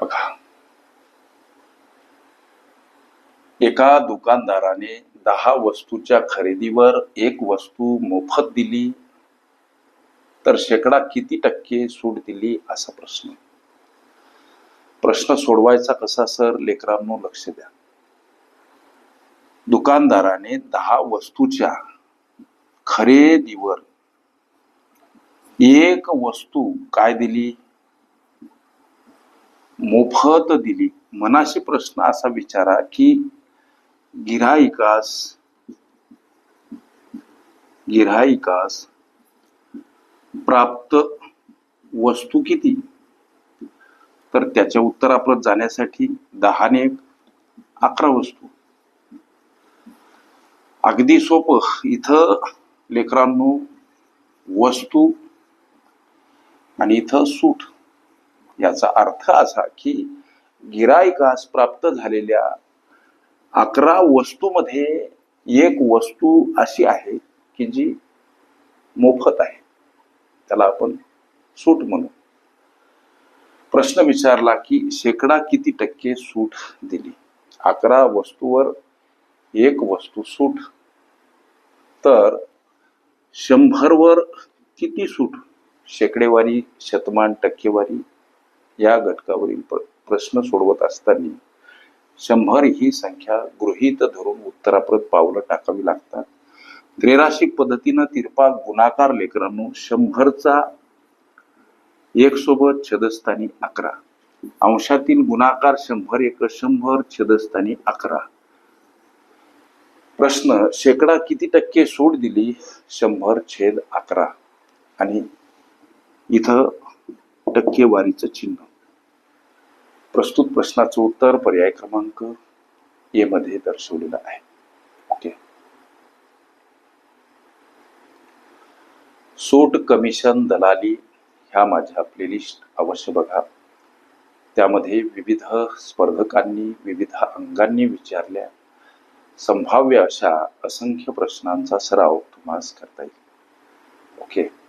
बघा. एका दुकानदाराने दहा वस्तूच्या खरेदीवर एक वस्तू मोफत दिली तर शेकडा किती टक्के सूट दिली असा प्रश्न. प्रश्न सोडवायचा कसा सर? लेकरांनो लक्ष द्या. दुकानदाराने दहा वस्तूच्या खरेदीवर एक वस्तू काय दिली? मोफत दिली. मनाशी प्रश्न असा विचारा की गिराईकास गिराईकास प्राप्त वस्तू किती? तर त्याच्या उत्तराप्रत जाण्यासाठी दहाने अकरा वस्तू. अगदी सोपं. इथं लेकरांनो वस्तू आणि इथं सूट. याचा अर्थ असा की गिरायकास प्राप्त झालेल्या अकरा वस्तूमध्ये एक वस्तू अशी आहे की जी मोफत आहे. त्याला आपण सूट म्हणू. प्रश्न विचारला की शेकडा किती टक्के सूट दिली? अकरा वस्तूवर एक वस्तू सूट. तर शंभरवर किती सूट? शेकडेवारी शतमान टक्केवारी या घटकावरील प्रश्न सोडवत असताना शंभर ही संख्या गृहीत धरून उत्तराप्रत पावलं टाकावी लागतात. त्रेराशिक पद्धतीनं तिरपा गुणाकार लेकरांनो शंभरचा एक सोबत छदस्थानी अकरा. अंशातील गुणाकार शंभर एक शंभर छदस्थानी अकरा. प्रश्न शेकडा किती टक्के सूट दिली? शंभर छेद अकरा. आणि इथं टक्केवारीचं चिन्ह. प्रस्तुत प्रश्नाचं उत्तर पर्याय क्रमांक ए मध्ये दर्शवलेलं आहे. ओके सूट कमिशन दलाली ह्या माझ्या प्लेलिस्ट अवश्य बघा. त्यामध्ये विविध स्पर्धकांनी विविध अंगांनी विचारल्या. संभाव्य अशा असंख्य प्रश्नांचा सराव तुम्हाला करता येईल. ओके